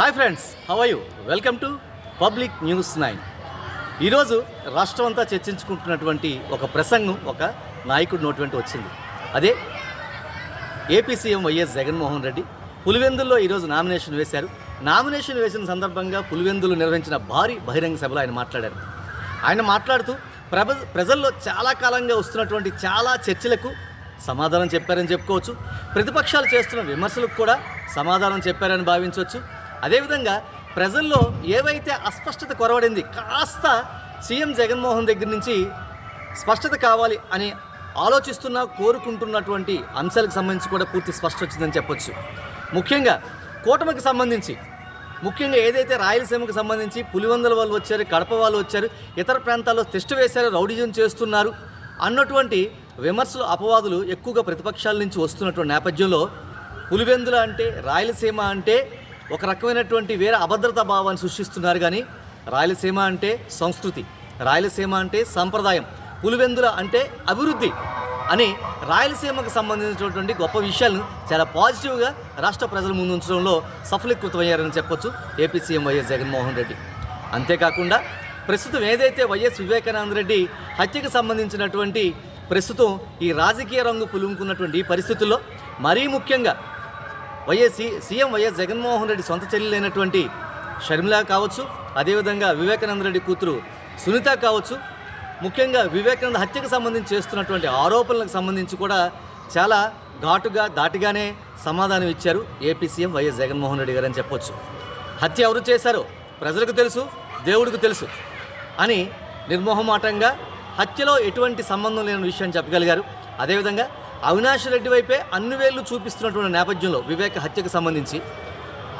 Hi friends have you welcome to public news nine ఈరోజు రాష్ట్రం అంతా చర్చించుకుంటున్నటువంటి ఒక ప్రసంగం ఒక నాయకుడు నోటువంటి వచ్చింది. అదే AP CM YS Jaganmohan Reddy పులివెందుల్లో ఈరోజు నామినేషన్ వేశారు. నామినేషన్ వేసిన సందర్భంగా పులివెందులు నిర్వహించిన భారీ బహిరంగ సభలో ఆయన మాట్లాడారు. ఆయన మాట్లాడుతూ ప్రభ ప్రజల్లో చాలా కాలంగా వస్తున్నటువంటి చాలా చర్చలకు సమాధానం చెప్పారని చెప్పుకోవచ్చు. ప్రతిపక్షాలు చేస్తున్న విమర్శలకు కూడా సమాధానం చెప్పారని భావించవచ్చు. అదేవిధంగా ప్రజల్లో ఏవైతే అస్పష్టత కొరవడింది కాస్త సీఎం జగన్మోహన్ దగ్గర నుంచి స్పష్టత కావాలి అని ఆలోచిస్తున్న కోరుకుంటున్నటువంటి అంశాలకు సంబంధించి కూడా పూర్తి స్పష్ట వచ్చిందని చెప్పొచ్చు. ముఖ్యంగా కూటమికి సంబంధించి ముఖ్యంగా ఏదైతే రాయలసీమకు సంబంధించి పులివందల వాళ్ళు వచ్చారు కడప వాళ్ళు వచ్చారు ఇతర ప్రాంతాల్లో టెస్ట్ వేశారు రౌడిజం చేస్తున్నారు అన్నటువంటి విమర్శలు అపవాదులు ఎక్కువగా ప్రతిపక్షాల నుంచి వస్తున్నటువంటి నేపథ్యంలో పులివెందుల అంటే రాయలసీమ అంటే ఒక రకమైనటువంటి వేరే అభద్రతా భావాన్ని సృష్టిస్తున్నారు కానీ రాయలసీమ అంటే సంస్కృతి రాయలసీమ అంటే సంప్రదాయం పులివెందుల అంటే అభివృద్ధి అని రాయలసీమకు సంబంధించినటువంటి గొప్ప విషయాలను చాలా పాజిటివ్గా రాష్ట్ర ప్రజల ముందు ఉంచడంలో సఫలీకృతమయ్యారని చెప్పొచ్చు AP CM YS Jaganmohan Reddy. అంతేకాకుండా ప్రస్తుతం ఏదైతే వైఎస్ వివేకానంద రెడ్డి హత్యకు సంబంధించినటువంటి ప్రస్తుతం ఈ రాజకీయ రంగు పులుముకున్నటువంటి ఈ పరిస్థితుల్లో మరీ ముఖ్యంగా వైఎస్సి సీఎం వైఎస్ జగన్మోహన్ రెడ్డి సొంత చెల్లెలైనటువంటి షర్మిల కావచ్చు అదేవిధంగా వివేకానంద రెడ్డి కూతురు సునీత కావచ్చు ముఖ్యంగా వివేకానంద హత్యకు సంబంధించి చేస్తున్నటువంటి ఆరోపణలకు సంబంధించి కూడా చాలా ఘాటుగా దాటిగానే సమాధానం ఇచ్చారు AP CM YS Jaganmohan Reddy గారు అని చెప్పొచ్చు. హత్య ఎవరు చేశారో ప్రజలకు తెలుసు దేవుడికి తెలుసు అని నిర్మోహమాటంగా హత్యలో ఎటువంటి సంబంధం లేని విషయాన్ని చెప్పగలిగారు. అదేవిధంగా అవినాష్ రెడ్డి వైపే అన్ని వేళ్ళు చూపిస్తున్నటువంటి నేపథ్యంలో వివేక హత్యకు సంబంధించి.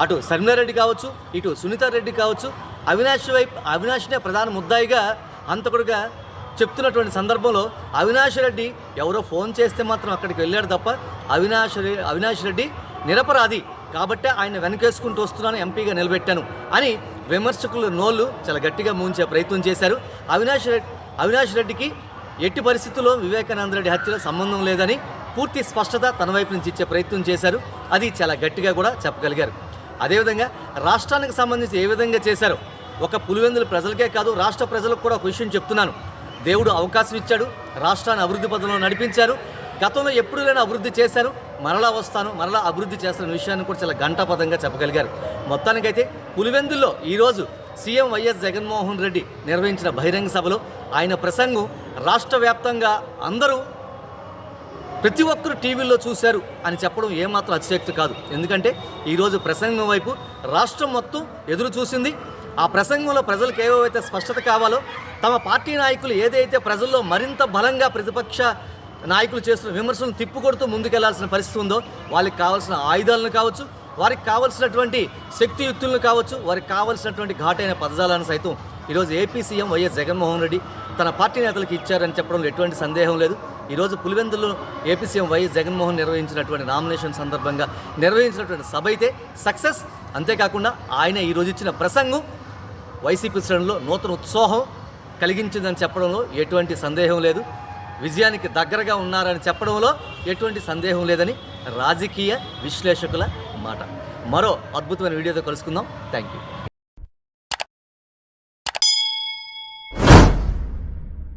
అటు శర్మిలారెడ్డి కావచ్చు ఇటు సునీతారెడ్డి కావచ్చు అవినాష్ వైపు అవినాష్నే ప్రధాన ముద్దాయిగా హంతకుడిగా చెప్తున్నటువంటి సందర్భంలో అవినాష్ రెడ్డి ఎవరో ఫోన్ చేస్తే మాత్రం అక్కడికి వెళ్ళాడు తప్ప అవినాష్ అవినాష్ రెడ్డి నిరపరాధి కాబట్టే ఆయన వెనకేసుకుంటూ వస్తున్నాను ఎంపీగా నిలబెట్టాను అని విమర్శకుల నోళ్ళు చాలా గట్టిగా ముంచే ప్రయత్నం చేశారు. అవినాష్ రెడ్డి అవినాష్ రెడ్డికి ఎట్టి పరిస్థితుల్లో వివేకానంద రెడ్డి హత్యలో సంబంధం లేదని పూర్తి స్పష్టత తన వైపు నుంచి ఇచ్చే ప్రయత్నం చేశారు. అది చాలా గట్టిగా కూడా చెప్పగలిగారు. అదేవిధంగా రాష్ట్రానికి సంబంధించి ఏ విధంగా చేశారో ఒక పులివెందుల ప్రజలకే కాదు రాష్ట్ర ప్రజలకు కూడా ఒక విషయం చెప్తున్నాను. దేవుడు అవకాశం ఇచ్చాడు రాష్ట్రాన్ని అభివృద్ధి పదంలో నడిపించారు. గతంలో ఎప్పుడు లేని అభివృద్ధి చేశారు. మరలా వస్తాను మరలా అభివృద్ధి చేస్తున్న విషయాన్ని కూడా చాలా గంటాపదంగా చెప్పగలిగారు. మొత్తానికైతే పులివెందుల్లో ఈరోజు సీఎం వైఎస్ జగన్మోహన్ రెడ్డి నిర్వహించిన బహిరంగ సభలో ఆయన ప్రసంగం రాష్ట్ర వ్యాప్తంగా అందరూ ప్రతి ఒక్కరు టీవీల్లో చూశారు అని చెప్పడం ఏమాత్రం అతిశక్తి కాదు. ఎందుకంటే ఈరోజు ప్రసంగం వైపు రాష్ట్రం మొత్తం ఎదురు చూసింది. ఆ ప్రసంగంలో ప్రజలకు ఏవైతే స్పష్టత కావాలో తమ పార్టీ నాయకులు ఏదైతే ప్రజల్లో మరింత బలంగా ప్రతిపక్ష నాయకులు చేస్తున్న విమర్శలను తిప్పుకొడుతూ ముందుకెళ్ళాల్సిన పరిస్థితి ఉందో వాళ్ళకి కావాల్సిన ఆయుధాలను కావచ్చు వారికి కావలసినటువంటి శక్తియుక్తులను కావచ్చు వారికి కావలసినటువంటి ఘాటైన పదజాలను సైతం ఈరోజు AP CM YS Jaganmohan Reddy తన పార్టీ నేతలకు ఇచ్చారని చెప్పడంలో ఎటువంటి సందేహం లేదు. ఈరోజు పులివెందులో ఏపీ సీఎం వైఎస్ జగన్మోహన్ నిర్వహించినటువంటి నామినేషన్ సందర్భంగా నిర్వహించినటువంటి సభ అయితే సక్సెస్. అంతేకాకుండా ఆయన ఈరోజు ఇచ్చిన ప్రసంగం వైసీపీ శ్రేణుల్లో నూతన ఉత్సాహం కలిగించిందని చెప్పడంలో ఎటువంటి సందేహం లేదు. విజయానికి దగ్గరగా ఉన్నారని చెప్పడంలో ఎటువంటి సందేహం లేదని రాజకీయ విశ్లేషకుల మాట. మరో అద్భుతమైన వీడియోతో కలుసుకుందాం. Thank you